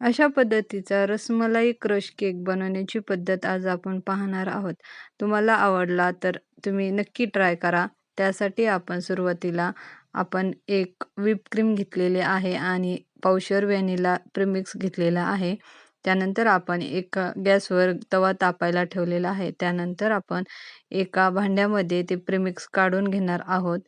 अशा पद्धतीचा rasmalai crush cake बनवण्याची पद्धत आज आपण पाहणार आहोत. तुम्हाला आवडला तर तुम्ही नक्की ट्राय करा. त्यासाठी आपण सुरुवातीला आपण एक क्रीम घेतलेली आहे आणि पावशर व्हॅनिला प्रिमिक्स घेतलेला आहे. त्यानंतर आपण एका गॅसवर तवा तापायला ठेवलेला आहे. त्यानंतर आपण एका भांड्यामध्ये ते प्रिमिक्स काढून घेणार आहोत.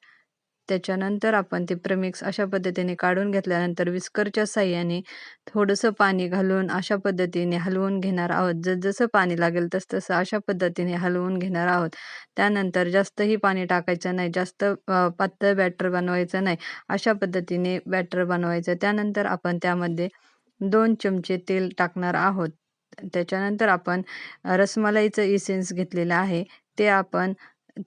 त्याच्यानंतर आपण ते प्रेमिक्स अशा पद्धतीने काढून घेतल्यानंतर विस्करच्या साह्याने थोडंसं पाणी घालून अशा पद्धतीने हलवून घेणार आहोत. जसजसं पाणी लागेल तसतसं अशा पद्धतीने हलवून घेणार आहोत. त्यानंतर जास्तही पाणी टाकायचं नाही, जास्त पातळ बॅटर बनवायचं नाही. अशा पद्धतीने बॅटर बनवायचं. त्यानंतर आपण त्यामध्ये दोन चमचे तेल टाकणार आहोत. त्याच्यानंतर आपण रसमलाईचं इसेन्स घेतलेलं आहे, ते आपण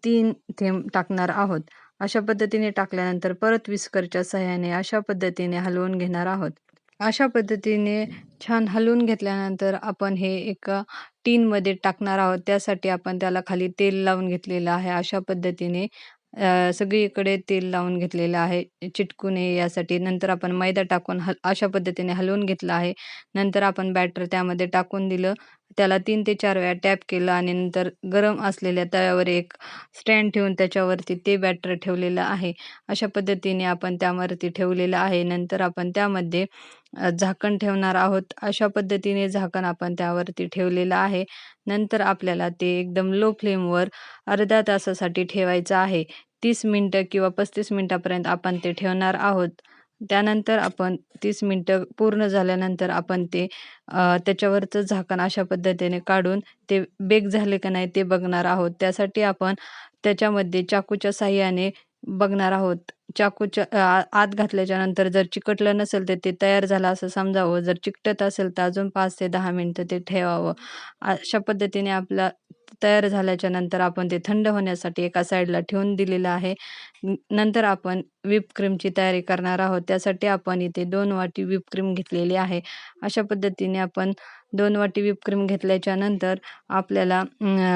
तीन थेंब टाकणार आहोत. अशा पद्धतीने टाकल्यानंतर परत विस्करच्या सहाय्याने अशा पद्धतीने हलवून घेणार आहोत. अशा पद्धतीने छान हलवून घेतल्यानंतर आपण हे एका टीनमध्ये टाकणार आहोत. त्यासाठी आपण त्याला खाली तेल लावून घेतलेलं आहे. अशा पद्धतीने सगळीकडे तेल लावून घेतलेलं आहे चिटकू नये यासाठी. नंतर आपण मैदा टाकून हल अशा पद्धतीने हलवून घेतलं आहे. नंतर आपण बॅटर त्यामध्ये टाकून दिलं. त्याला तीन ते चार वेळा टॅप केलं आणि नंतर गरम असलेल्या तव्यावर एक स्टँड ठेवून त्याच्यावरती ते बॅटर ठेवलेलं आहे. अशा पद्धतीने आपण त्यावरती ठेवलेलं आहे. नंतर आपण त्यामध्ये झाकण ठेवणार आहोत. अशा पद्धतीने झाकण आपण त्यावरती ठेवलेलं आहे. नंतर आपल्याला ते एकदम लो फ्लेमवर अर्ध्या तासासाठी ठेवायचं आहे. तीस मिनटं किंवा पस्तीस मिनटापर्यंत आपण ते ठेवणार आहोत. त्यानंतर आपण तीस मिनटं पूर्ण झाल्यानंतर आपण ते त्याच्यावरचं झाकण अशा पद्धतीने काढून ते बेक झाले का नाही ते बघणार आहोत. त्यासाठी आपण त्याच्यामध्ये चाकूच्या साह्याने बघणार आहोत. चाकूच्या आत घातल्याच्यानंतर जर चिकटलं नसेल तर ते तयार झालं असं समजावं. जर चिकटत असेल तर अजून पाच ते दहा मिनटं ते ठेवावं. अशा पद्धतीने आपला तयार झाल्याच्यानंतर आपण ते थंड होण्यासाठी एका साईडला ठेवून दिलेलं आहे. नंतर आपण व्हिप क्रीमची तयारी करणार आहोत. त्यासाठी आपण इथे दोन वाटी व्हिप क्रीम घेतलेली आहे. अशा पद्धतीने आपण दोन वाटी व्हिप क्रीम घेतल्याच्या नंतर आपल्याला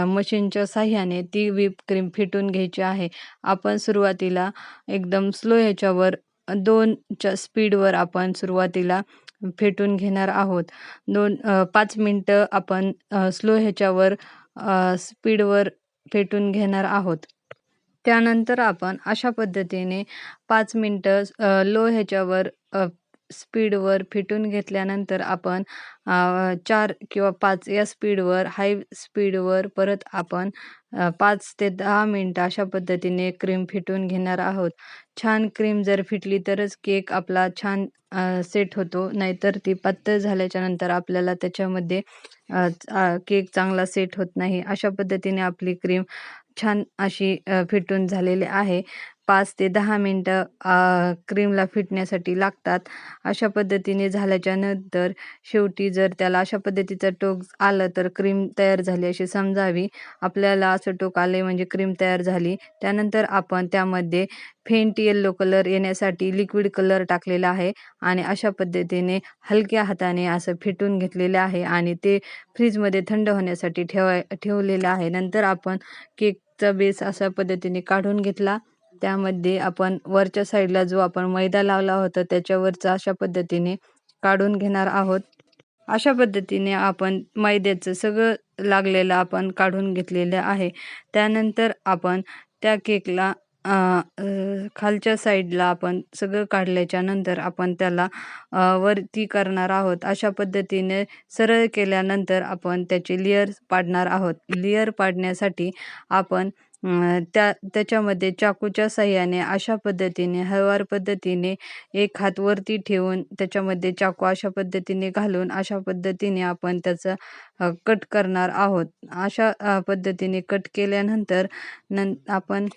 मशीनच्या साह्याने ती व्हिप क्रीम फेटून घ्यायची आहे. आपण सुरुवातीला एकदम स्लो ह्याच्यावर दोनच्या स्पीडवर आपण सुरुवातीला फेटून घेणार आहोत. दोन पाच मिनटं आपण स्लो ह्याच्यावर स्पीडवर फेटून घेणार आहोत. त्यानंतर आपण अशा पद्धतीने पाच मिनटं लो ह्याच्यावर स्पीडवर फेटून घेतल्यानंतर आपण चार किंवा पाच या स्पीडवर हाय स्पीडवर परत आपण पाच ते दहा मिनटं अशा पद्धतीने क्रीम फेटून घेणार आहोत. छान क्रीम जर फिटली तरच केक आपला छान सेट होतो. नाहीतर ती पातळ झाल्याच्यानंतर आपल्याला त्याच्यामध्ये केक चांगला सेट होत नाही. अशा पद्धतीने आपली क्रीम छान अशी फिटून झालेली आहे. पाच ते दहा मिनटं क्रीमला फिटण्यासाठी लागतात. अशा पद्धतीने झाल्याच्यानंतर शेवटी जर त्याला अशा पद्धतीचं टोक आलं तर क्रीम तयार झाली अशी समजावी. आपल्याला असं टोक आले म्हणजे क्रीम तयार झाली. त्यानंतर आपण त्यामध्ये फेंट येल्लो कलर येण्यासाठी लिक्विड कलर टाकलेला आहे आणि अशा पद्धतीने हलक्या हाताने असं फिटून घेतलेलं आहे आणि ते फ्रीजमध्ये थंड होण्यासाठी ठेवाय ठेवलेलं आहे. नंतर आपण केकचा बेस अशा पद्धतीने काढून घेतला. त्यामध्ये आपण वरच्या साईडला जो आपण मैदा लावला होता त्याच्यावरचा अशा पद्धतीने काढून घेणार आहोत. अशा पद्धतीने आपण मैद्याचं सगळं लागलेलं आपण काढून घेतलेलं आहे. त्यानंतर आपण त्या केकला खालच्या साईडला आपण सगळं काढल्याच्या नंतर आपण त्याला वरती करणार आहोत. अशा पद्धतीने सरळ केल्यानंतर आपण त्याचे लेयर्स पाडणार आहोत. लेयर पाडण्यासाठी आपण त्या त्याच्यामध्ये चाकूच्या सहाय्याने अशा पद्धतीने हळवार पद्धतीने एक हात वरती ठेवून त्याच्यामध्ये चाकू अशा पद्धतीने घालून अशा पद्धतीने आपण त्याचं कट करणार आहोत. अशा पद्धतीने कट केल्यानंतर नं आपण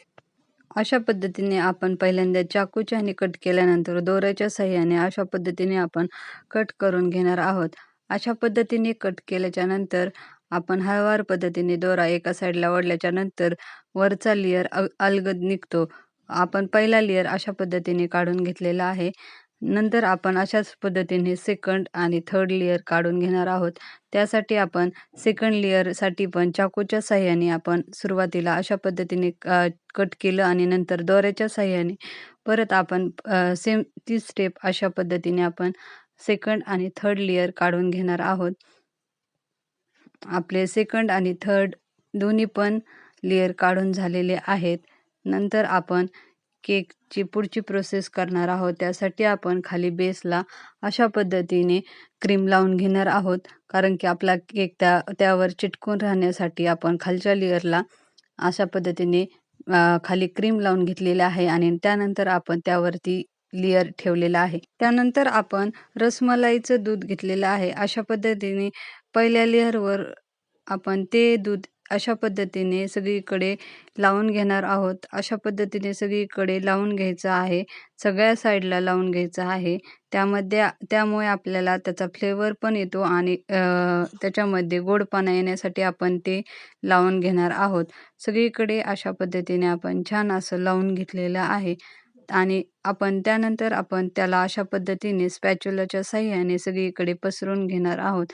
अशा पद्धतीने आपण पहिल्यांदा चाकूच्याने कट केल्यानंतर दोऱ्याच्या सहाय्याने अशा पद्धतीने आपण कट करून घेणार आहोत. अशा पद्धतीने कट केल्याच्यानंतर आपण हळवार पद्धतीने दोरा एका साईडला ओढल्याच्या नंतर वरचा लेयर अलगद निघतो. आपण पहिला लेयर अशा पद्धतीने काढून घेतलेला आहे. नंतर आपण अशाच पद्धतीने सेकंड आणि थर्ड लेअर काढून घेणार आहोत. त्यासाठी आपण सेकंड लेअरसाठी पण चाकूच्या साह्याने आपण सुरुवातीला अशा पद्धतीने कट केलं आणि नंतर दोऱ्याच्या साह्याने परत आपण सेम तीच स्टेप अशा पद्धतीने आपण सेकंड आणि थर्ड लेअर काढून घेणार आहोत आपले सेकंड आणि थर्ड दोन्ही पण लेयर काढून झालेले आहेत. नंतर आपण केकची पुढची प्रोसेस करणार आहोत. त्यासाठी आपण खाली बेसला अशा पद्धतीने क्रीम लावून घेणार आहोत. कारण की आपला केक त्या त्यावर चिटकून राहण्यासाठी आपण खालच्या लेअरला अशा पद्धतीने खाली क्रीम लावून घेतलेले आहे. आणि त्यानंतर आपण त्यावरती लेअर ठेवलेला आहे. त्यानंतर आपण रसमलाईचं दूध घेतलेलं आहे. अशा पद्धतीने पहिल्या लेअरवर आपण ते दूध अशा पद्धतीने सगळीकडे लावून घेणार आहोत. अशा पद्धतीने सगळीकडे लावून घ्यायचं आहे. सगळ्या साईडला लावून घ्यायचं आहे. त्यामध्ये त्यामुळे आपल्याला त्याचा फ्लेवर पण येतो आणि त्याच्यामध्ये गोडपणा येण्यासाठी आपण ते लावून घेणार आहोत. सगळीकडे अशा पद्धतीने आपण छान असं लावून घेतलेलं आहे. आणि आपण त्यानंतर आपण त्याला अशा पद्धतीने स्पॅच्युलाच्या साह्याने सगळीकडे पसरून घेणार आहोत.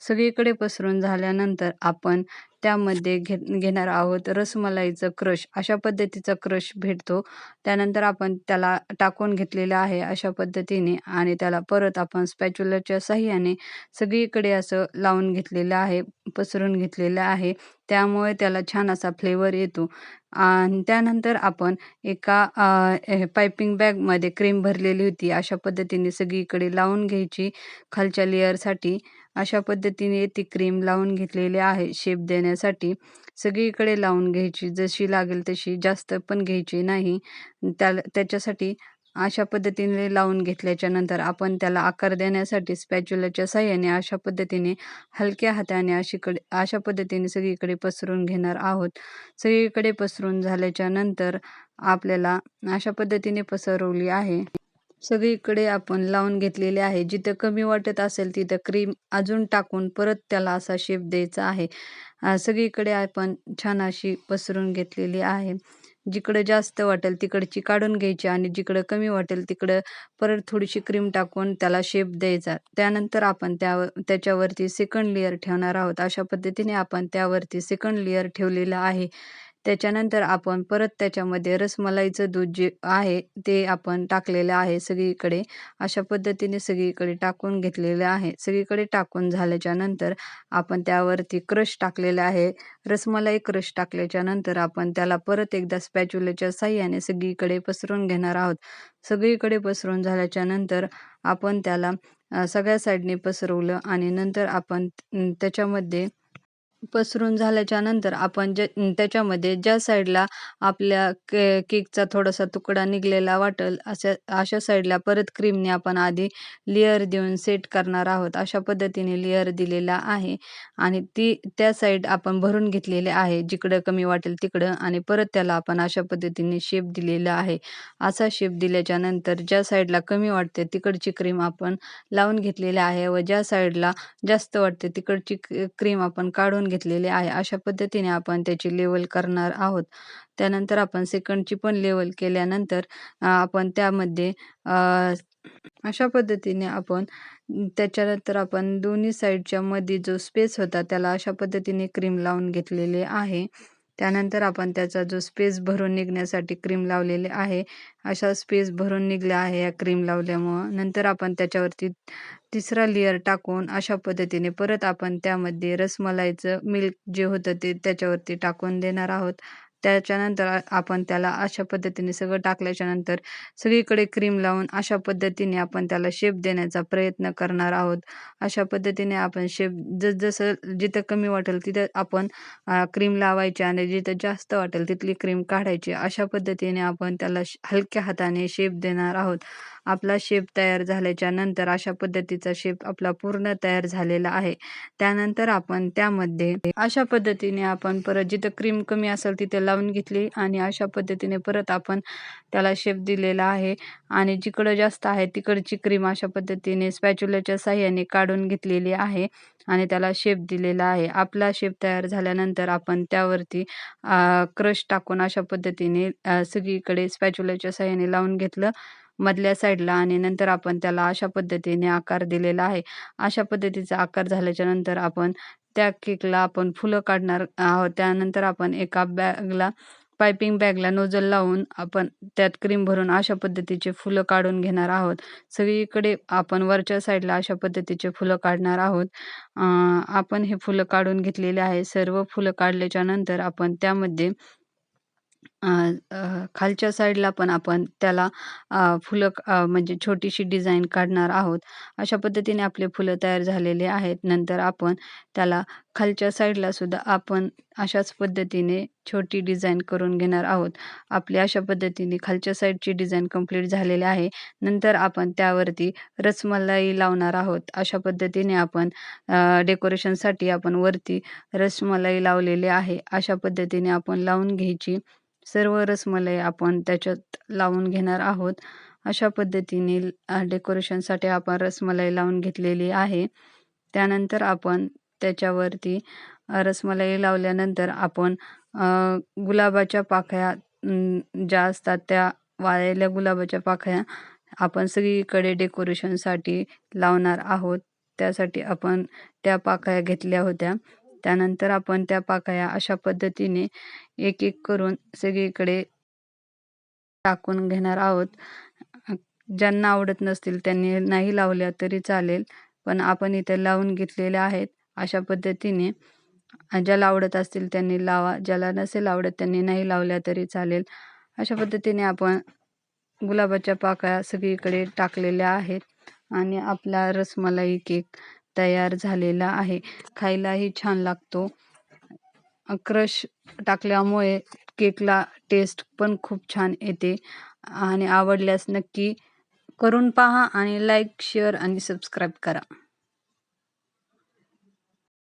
सगळीकडे पसरून झाल्यानंतर आपण त्यामध्ये घे घेणार आहोत. रसमलाईचं क्रश अशा पद्धतीचा क्रश भेटतो. त्यानंतर आपण त्याला टाकून घेतलेलं आहे अशा पद्धतीने आणि त्याला परत आपण स्पॅच्युलरच्या साह्याने सगळीकडे असं लावून घेतलेलं आहे पसरून घेतलेलं आहे. त्यामुळे त्याला छान असा फ्लेवर येतो. आणि त्यानंतर आपण एका पायपिंग बॅगमध्ये क्रीम भरलेली होती. अशा पद्धतीने सगळीकडे लावून घ्यायची. खालच्या लेअरसाठी अशा पद्धतीने ती क्रीम लावून घेतलेली आहे. शेप देण्यासाठी सगळीकडे लावून घ्यायची. जशी लागेल तशी जास्त पण घ्यायची नाही. त्या त्याच्यासाठी अशा पद्धतीने लावून घेतल्याच्या नंतर आपण त्याला आकार देण्यासाठी स्पॅच्युलाच्या साह्याने अशा पद्धतीने हलक्या हाताने अशीकडे अशा पद्धतीने सगळीकडे पसरून घेणार आहोत. सगळीकडे पसरून झाल्याच्यानंतर आपल्याला अशा पद्धतीने पसरवली आहे. सगळीकडे आपण लावून घेतलेले आहे. जिथं कमी वाटत असेल तिथं क्रीम अजून टाकून परत त्याला असा शेप द्यायचा आहे. सगळीकडे आपण छान अशी पसरून घेतलेली आहे. जिकडं जास्त वाटेल तिकडची काढून घ्यायची आणि जिकडं कमी वाटेल तिकडं परत थोडीशी क्रीम टाकून त्याला शेप द्यायचा. त्यानंतर आपण त्या त्याच्यावरती सेकंड लेअर ठेवणार आहोत. अशा पद्धतीने आपण त्यावरती सेकंड लेअर ठेवलेलं आहे. त्याच्यानंतर आपण परत त्याच्यामध्ये रसमलाईचं दूध जे आहे ते आपण टाकलेलं आहे सगळीकडे. अशा पद्धतीने सगळीकडे टाकून घेतलेलं आहे. सगळीकडे टाकून झाल्याच्यानंतर आपण त्यावरती क्रश टाकलेलं आहे. रसमलाई क्रश टाकल्याच्या नंतर आपण त्याला परत एकदा स्पॅच्युलेच्या साह्याने सगळीकडे पसरून घेणार आहोत. सगळीकडे पसरून झाल्याच्यानंतर आपण त्याला सगळ्या साईडने पसरवलं आणि नंतर आपण त्याच्यामध्ये पसरून झाल्याच्यानंतर आपण जे त्याच्यामध्ये ज्या साईडला आपल्या के केकचा थोडासा तुकडा निघलेला वाटेल अशा अशा साईडला परत क्रीमने आपण आधी लेअर देऊन सेट करणार आहोत. अशा पद्धतीने लेअर दिलेला आहे आणि ती त्या साईड आपण भरून घेतलेले आहे. जिकडं कमी वाटेल तिकडं आणि परत त्याला आपण अशा पद्धतीने शेप दिलेला आहे. असा शेप दिल्याच्या नंतर ज्या साईडला कमी वाटते तिकडची क्रीम आपण लावून घेतलेली आहे व ज्या साईडला जास्त वाटते तिकडची क्रीम आपण काढून घेतलेले आहे. अशा पद्धतीने आपण त्याची लेवल करणार आहोत. त्यानंतर आपण सेकंडची पण लेवल केल्यानंतर आपण त्यामध्ये अशा पद्धतीने आपण त्याच्यानंतर आपण दोन्ही साईडच्या मध्ये जो स्पेस होता त्याला अशा पद्धतीने क्रीम लावून घेतलेले आहे. त्यानंतर आपण त्याचा जो स्पेस भरून निघण्यासाठी क्रीम लावलेले आहे अशा स्पेस भरून निघल्या आहे या क्रीम लावल्यामुळं. नंतर आपण त्याच्यावरती तिसरा लेअर टाकून अशा पद्धतीने परत आपण त्यामध्ये रसमलाईचं मिल्क जे होतं ते त्याच्यावरती टाकून देणार आहोत. त्याच्यानंतर आपण त्याला अशा पद्धतीने सगळं टाकल्याच्यानंतर सगळीकडे क्रीम लावून अशा पद्धतीने आपण त्याला शेप देण्याचा प्रयत्न करणार आहोत. अशा पद्धतीने आपण शेप जसजसं जिथं कमी वाटेल तिथं आपण क्रीम लावायची आणि जिथं जास्त वाटेल तिथली क्रीम काढायची. अशा पद्धतीने आपण त्याला हलक्या हाताने शेप देणार आहोत. आपला शेप तयार झाल्याच्यानंतर अशा पद्धतीचा शेप आपला पूर्ण तयार झालेला आहे. त्यानंतर आपण त्यामध्ये अशा पद्धतीने आपण परत जिथं क्रीम कमी असेल तिथे लावून घेतली आणि अशा पद्धतीने परत आपण त्याला शेप दिलेला आहे. आणि जिकडं जास्त आहे तिकडची क्रीम अशा पद्धतीने स्पॅच्युलाच्या साह्याने काढून घेतलेली आहे आणि त्याला शेप दिलेला आहे. आपला शेप तयार झाल्यानंतर आपण त्यावरती क्रश टाकून अशा पद्धतीने सगळीकडे स्पॅच्युलाच्या साह्याने लावून घेतलं. मधल्या साईडला आणि नंतर आपण त्याला अशा पद्धतीने आकार दिलेला आहे. अशा पद्धतीचा आकार झाल्याच्यानंतर आपण त्या केकला आपण फुलं काढणार आहोत. त्यानंतर आपण एका बॅगला पायपिंग बॅगला नोजल लावून आपण त्यात क्रीम भरून अशा पद्धतीचे फुलं काढून घेणार आहोत. सगळीकडे आपण वरच्या साईडला अशा पद्धतीचे फुलं काढणार आहोत. आपण हे फुलं काढून घेतलेले आहे. सर्व फुलं काढल्याच्या नंतर आपण त्यामध्ये खालच्या साईडला पण आपण त्याला फुलं म्हणजे छोटीशी डिझाईन काढणार आहोत. अशा पद्धतीने आपले फुलं तयार झालेले आहेत. नंतर आपण त्याला खालच्या साईडला सुद्धा आपण अशाच पद्धतीने छोटी डिझाईन करून घेणार आहोत. आपली अशा पद्धतीने खालच्या साईडची डिझाईन कंप्लीट झालेली आहे. नंतर आपण त्यावरती रसमलाई लावणार आहोत. अशा पद्धतीने आपण डेकोरेशनसाठी आपण वरती रसमलाई लावलेली आहे. अशा पद्धतीने आपण लावून घ्यायची सर्व रसमलाई आपण त्याच्यात लावून घेणार आहोत. अशा पद्धतीने डेकोरेशनसाठी आपण रसमलाई लावून घेतलेली आहे. त्यानंतर आपण त्याच्यावरती रसमलाई लावल्यानंतर आपण गुलाबाच्या पाकळ्या ज्या असतात त्या वाळलेल्या गुलाबाच्या पाकळ्या आपण सगळीकडे डेकोरेशनसाठी लावणार आहोत. त्यासाठी आपण त्या पाकळ्या घेतल्या होत्या. त्यानंतर आपण त्या पाकळ्या अशा पद्धतीने एक एक करून सगळीकडे टाकून घेणार आहोत. ज्यांना आवडत नसतील त्यांनी नाही लावल्या तरी चालेल पण आपण इथे लावून घेतलेल्या आहेत. अशा पद्धतीने ज्याला आवडत असतील त्यांनी लावा ज्याला नसेल आवडत त्यांनी नाही लावल्या तरी चालेल. अशा पद्धतीने आपण गुलाबाच्या पाकळ्या सगळीकडे टाकलेल्या आहेत. आणि आपला रसमलाई केक तयार झालेला आहे. खायलाही छान लागतो. क्रश टाकल्यामुळे केकला टेस्ट पण खूप छान येते आणि आवडल्यास नक्की करून पहा आणि लाईक शेअर आणि सबस्क्राईब करा.